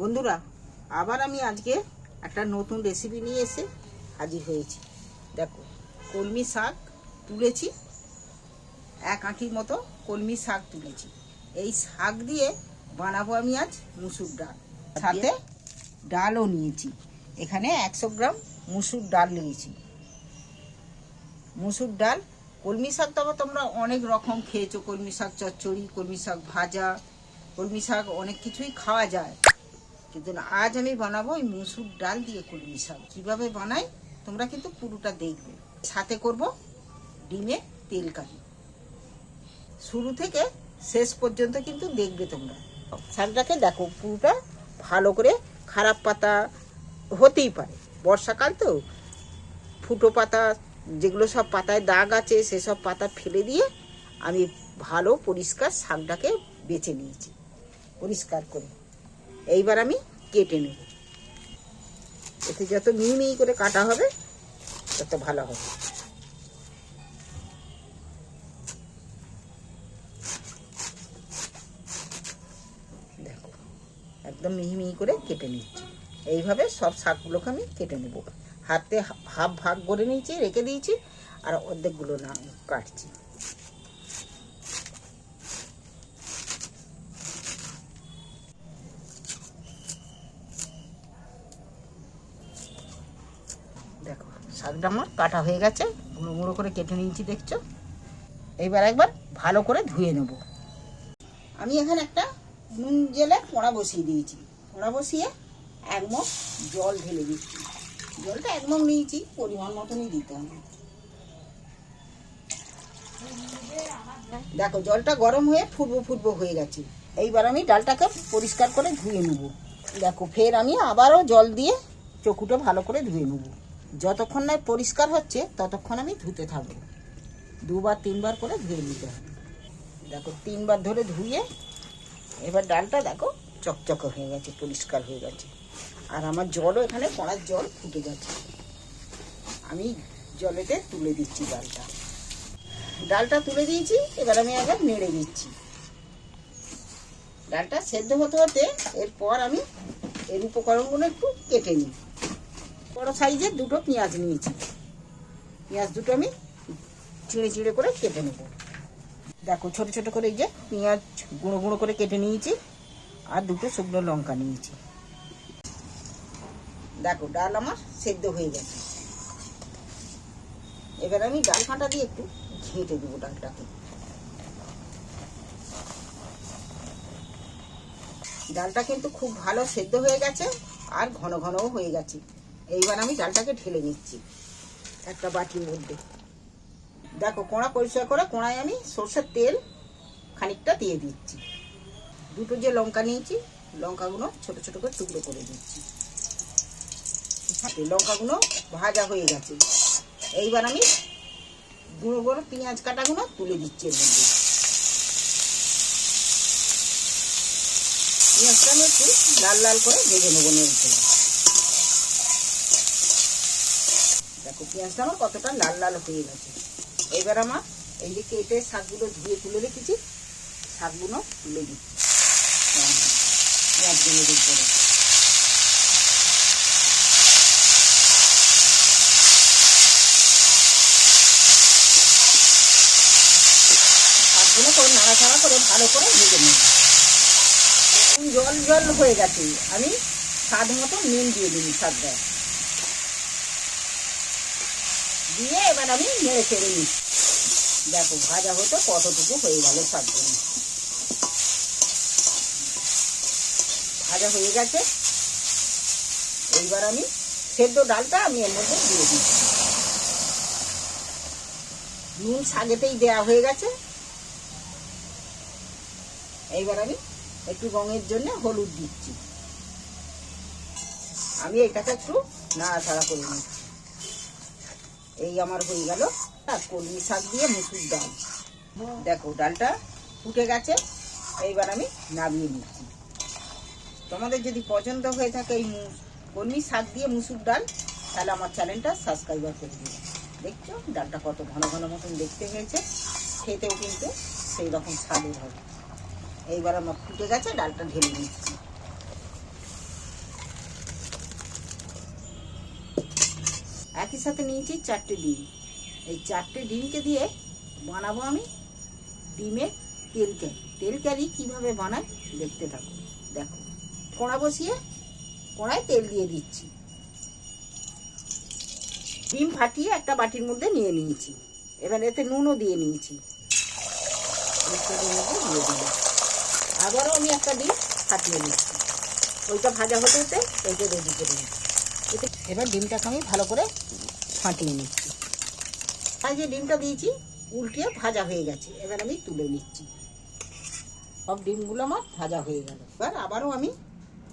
বন্ধুরা, আবার আমি আজকে একটা নতুন রেসিপি নিয়ে এসে হাজির হয়েছি। দেখো, কলমি শাক তুলেছি, এক আঁটির মতো কলমি শাক তুলেছি। এই শাক দিয়ে বানাবো আমি আজ মুসুর ডাল। সাথে ডালও নিয়েছি। এখানে একশো গ্রাম মুসুর ডাল নিয়েছি। মুসুর ডাল, কলমি শাক তো আবার তোমরা অনেক রকম খেয়েছো। কলমি শাক চচ্চড়ি, কলমি শাক ভাজা, কলমি শাক অনেক কিছুই খাওয়া যায়। কিন্তু আজ আমি বানাবো ওই মুসুর ডাল দিয়ে কলমি শাক কীভাবে বানাই? তোমরা কিন্তু পুরোটা দেখবে। সাথে করব ডিমে তেল কারি শুরু থেকে শেষ পর্যন্ত কিন্তু দেখবে তোমরা। শাকটাকে দেখো, পুরোটা ভালো করে খারাপ পাতা হতেই পারে। বর্ষাকাল তো ফুটো পাতা, যেগুলো সব পাতায় দাগ আছে, সেসব পাতা ফেলে দিয়ে আমি ভালো পরিষ্কার শাকটাকে বেছে নিয়েছি। পরিষ্কার করে। এইবার আমি কেটে নেব। এতে যত মিহি মিহি করে কাটা হবে, তত ভালো হবে। দেখো, একদম মিহি মিহি করে কেটে নিচ্ছি। এইভাবে সব শাকগুলোকে আমি কেটে নেব। হাতে হাফ ভাগ করে নিয়েছি, রেখে দিয়েছি, আর অর্ধেকগুলো না, কাটছি দেখো শাকটা আমার কাটা হয়ে গেছে। গুঁড়ো গুঁড়ো করে কেটে নিয়েছি, দেখছ? এইবার একবার ভালো করে ধুয়ে নেব। আমি এখানে একটা নুন জেলে পোড়া বসিয়ে দিয়েছি। পোড়া বসিয়ে এক মগ জল ঢেলে দিচ্ছি। জলটা এক মগ নিয়েছি, পরিমাণ মতনই দিতে হবে। দেখো, জলটা গরম হয়ে ফুটবো ফুটবো হয়ে গেছে। এইবার আমি ডালটাকে পরিষ্কার করে ধুয়ে নেব। দেখো, ফের আমি আবারও জল দিয়ে চকুটা ভালো করে ধুয়ে নেব। যতক্ষণ না পরিষ্কার হচ্ছে, ততক্ষণ আমি ধুতে থাকব। দুবার, তিনবার করে ধুয়ে নিতে হবে। দেখো, তিনবার ধরে ধুয়ে এবার ডালটা দেখো, চকচকে হয়ে গেছে, পরিষ্কার হয়ে গেছে। আর আমার জলও এখানে কড়ার জল ফুটে গেছে আমি জলেতে তুলে দিচ্ছি ডালটা। ডালটা তুলে দিয়েছি, এবার আমি একবার নেড়ে দিচ্ছি। ডালটা সেদ্ধ হতে হতে এরপর আমি এর উপকরণগুলো একটু কেটে নিই। বড় সাইজের দুটো পেঁয়াজ নিয়েছি। পেঁয়াজ দুটো আমি চিড়ে চিড়ে করে কেটে নেব। দেখো, ছোট ছোট করে এই যে পেঁয়াজ গুঁড়ো গুঁড়ো করে কেটে নিয়েছি, আর দুটো শুকনো লঙ্কা নিয়েছি। দেখো, ডাল আমার সেদ্ধ হয়ে গেছে। এবার আমি ডাল কাঁটা দিয়ে একটু ঘেঁটে দেবো ডালটাকে। ডালটা কিন্তু খুব ভালো সেদ্ধ হয়ে গেছে, আর ঘন ঘনও হয়ে গেছে। এইবার আমি ডালটাকে ঢেলে নিচ্ছি একটা বাটির মধ্যে। দেখো, কোঁড়া পরিষ্কার করে কোঁড়ায় আমি সর্ষের তেল খানিকটা দিয়ে দিচ্ছি। দুটো যে লঙ্কা নিয়েছি, লঙ্কাগুলো ছোট ছোট করে টুকরো করে দিচ্ছি। লঙ্কাগুলো ভাজা হয়ে গেছে। এইবার আমি গুঁড়ো গুঁড়ো পেঁয়াজ কাটাগুলো তুলে দিচ্ছি এর মধ্যে। পেঁয়াজটা আমি একটু লাল লাল করে ভেজে নেব নেড়ে চেড়ে। দেখো, পেঁয়াজটা আমার কতটা লাল লাল হয়ে গেছে। এবার আমার এই যে কেটে শাকগুলো ধুয়ে তুলে রেখেছি। শাকগুলো তুলে দিচ্ছি। করে শাকগুলো করে নাড়াচাড়া করে ভালো করে ভেজে নেব জল জল হয়ে গেছে। আমি স্বাদ মতো নুন দিয়ে দিই শাকটা। দিয়ে এবার আমি নেড়ে চেড়ে নিচ্ছি দেখো, ভাজা হতো কতটুকু হয়ে গেল শাকগুলো ভাজা হয়ে গেছে। এইবার আমি সেদ্ধ ডালটা আমি এর মধ্যে দিয়ে দিচ্ছি নুন শাকেতেই দেওয়া হয়ে গেছে। এইবার আমি একটু রঙের জন্য হলুদ দিচ্ছি। আমি এটাকে একটু নাড়াচাড়া করে নিচ্ছি। এই আমার হয়ে গেল। আর কলমি শাক দিয়ে মুসুর ডাল। দেখো, ডালটা ফুটে গেছে। এইবার আমি নামিয়ে নিচ্ছি। তোমাদের যদি পছন্দ হয়ে থাকে এই কলমি শাক দিয়ে মুসুর ডাল, তাহলে আমার চ্যানেলটা সাবস্ক্রাইবার করে দিও। দেখছ, ডালটা কত ঘন ঘন মতন দেখতে হয়েছে। খেতেও কিন্তু সেই রকম স্বাদের হবে। এইবার আমার ফুটে গেছে, ডালটা ঢেলে নিচ্ছি। একই সাথে নিয়েছি চারটে ডিম। এই চারটে ডিমকে দিয়ে বানাবো আমি ডিমের তেল ক্যারি তেল ক্যারি কীভাবে বানাই দেখতে থাকো। দেখো, কড়া বসিয়ে কড়ায় তেল দিয়ে দিচ্ছি। ডিম ফাটিয়ে একটা বাটির মধ্যে নিয়ে নিয়েছি। এবার এতে নুনও দিয়ে নিয়েছি। দিয়ে আবারও আমি একটা ডিম ফাটিয়ে নিচ্ছি। ওইটা ভাজা হতে হতে এইটা রেডি করে নিচ্ছি। এতে এবার ডিমটাকে আমি ভালো করে ফাটিয়ে নিচ্ছি। আর যে ডিমটা দিয়েছি, উল্টিয়ে ভাজা হয়ে গেছে। এবার আমি তুলে নিচ্ছি। সব ডিমগুলো আমার ভাজা হয়ে গেল। এবার আবারও আমি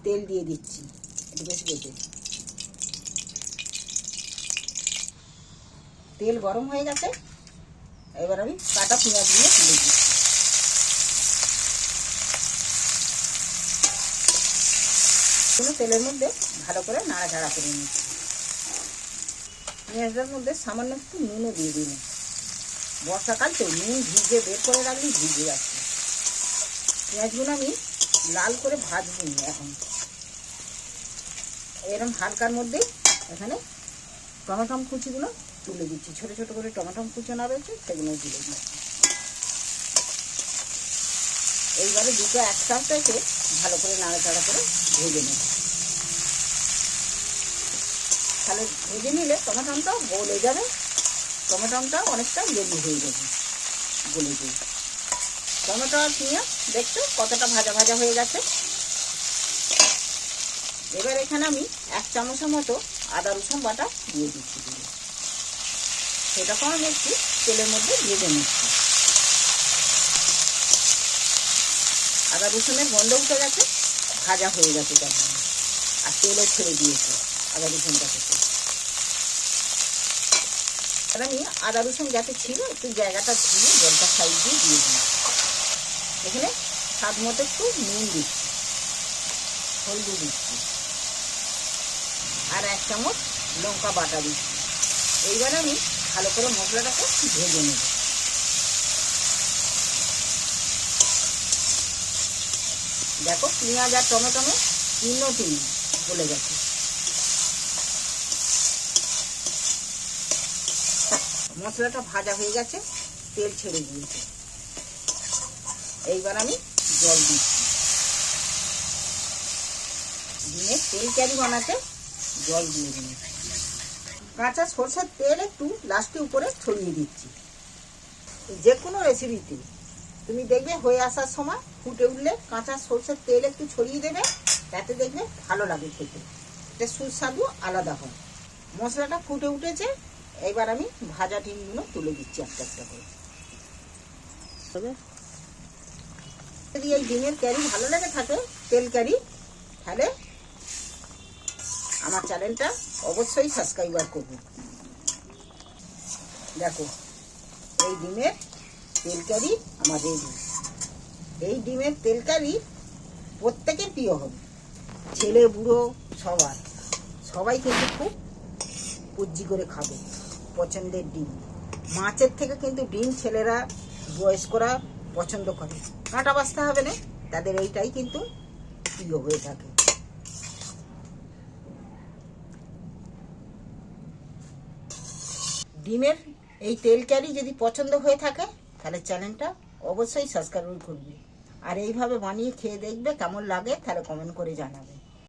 তেল দিয়ে দিচ্ছি। বেশি করে তেল গরম হয়ে গেছে। এবার আমি কাটা পেঁয়াজ দিয়ে তুলে দিচ্ছি। এগুলো তেলের মধ্যে ভালো করে নাড়াচাড়া করে নিচ্ছি। পেঁয়াজটার মধ্যে সামান্য একটু নুনও দিয়ে দিন বর্ষাকাল তো নুন ভিজে বের করে রাখলে ভিজে যাচ্ছে। পেঁয়াজগুলো আমি লাল করে ভাজবো না এখন। এরকম হালকার মধ্যে এখানে টমাটম কুচিগুলো তুলে দিচ্ছি। ছোট ছোট করে টমেটম কুচোনা রয়েছে সেগুলো তুলে দিচ্ছি। এইবারে দুটো একসাথে ভালো করে নাড়াচাড়া করে ভেজে নেব। তাহলে ভেজে নিলে টমেটমটাও গলে যাবে। টমেটমটা অনেকটা লেবু হয়ে যাবে গলে দিয়ে টমেটো আর পেঁয়াজ দেখছ কতটা ভাজা ভাজা হয়ে গেছে। এবার এখানে আমি এক চামচের মতো আদা রসুন বাটা দিয়ে দিচ্ছি। সেটাকেও আমি একটু তেলের মধ্যে ভেজে নিচ্ছি আদা রসুনের গন্ধ উঠে গেছে, ভাজা হয়ে গেছে তখন আর তেলও ছেড়ে দিয়েছে আদা রসুনটা থেকে আমি আদা রসুন যাতে ছিল, একটু জায়গাটা ধুয়ে জলটা সাইড দিয়ে দিয়ে দিই এখানে স্বাদ মতো একটু নুন দিচ্ছি, হলদি দিচ্ছি, আর এক চামচ লঙ্কা বাটা দিচ্ছি। এইবার আমি ভালো করে মশলাটাকে ভেজে নেব। দেখো, পেঁয়াজ আর টমেটোমে তিনও তিন গলে গেছে। মশলাটা ভাজা হয়ে গেছে, তেল ছেড়ে দিয়েছে। এইবার আমি জল দিচ্ছি। দিয়ে তেল ক্যারি বানাতে জল দিয়ে দিই কাঁচা সর্ষের তেল একটু লাস্টে উপরে ছড়িয়ে দিচ্ছি। যে কোনো রেসিপিতে তুমি দেখবে হয়ে আসার সময় ফুটে উঠলে কাঁচা সরষের তেল একটু ছড়িয়ে দেবে, তাতে দেখবে ভালো লাগে খেতে। এটা সুস্বাদু, আলাদা হয়। মশলাটা ফুটে উঠেছে, এবার আমি ভাজা ডিমগুলো তুলে দিচ্ছি একটা একটা করে। যদি এই ডিমের ক্যারি ভালো লাগে থাকে, তেল ক্যারি, তাহলে আমার চ্যানেলটা অবশ্যই সাবস্ক্রাইবার করবে। দেখো, এই ডিমের তেলকারি আমার রেডি এই ডিমের তেলকারি প্রত্যেকের প্রিয় হবে। ছেলে, বুড়ো, সবার। সবাই কিন্তু খুব পুজ্জি করে খাবে পছন্দের ডিম। মাছের থেকে কিন্তু ডিম ছেলেরা বয়স্করা পছন্দ করে। কাঁটা বাঁচতে হবে না, তাদের এইটাই কিন্তু প্রিয় হয়ে থাকে। ডিমের এই তেল যদি পছন্দ হয়ে থাকে তাহলে চ্যানেলটা অবশ্যই সাবস্ক্রাইব করবে। আর এইভাবে বানিয়ে খেয়ে দেখবে কেমন লাগে, তাহলে কমেন্ট করে জানাবে।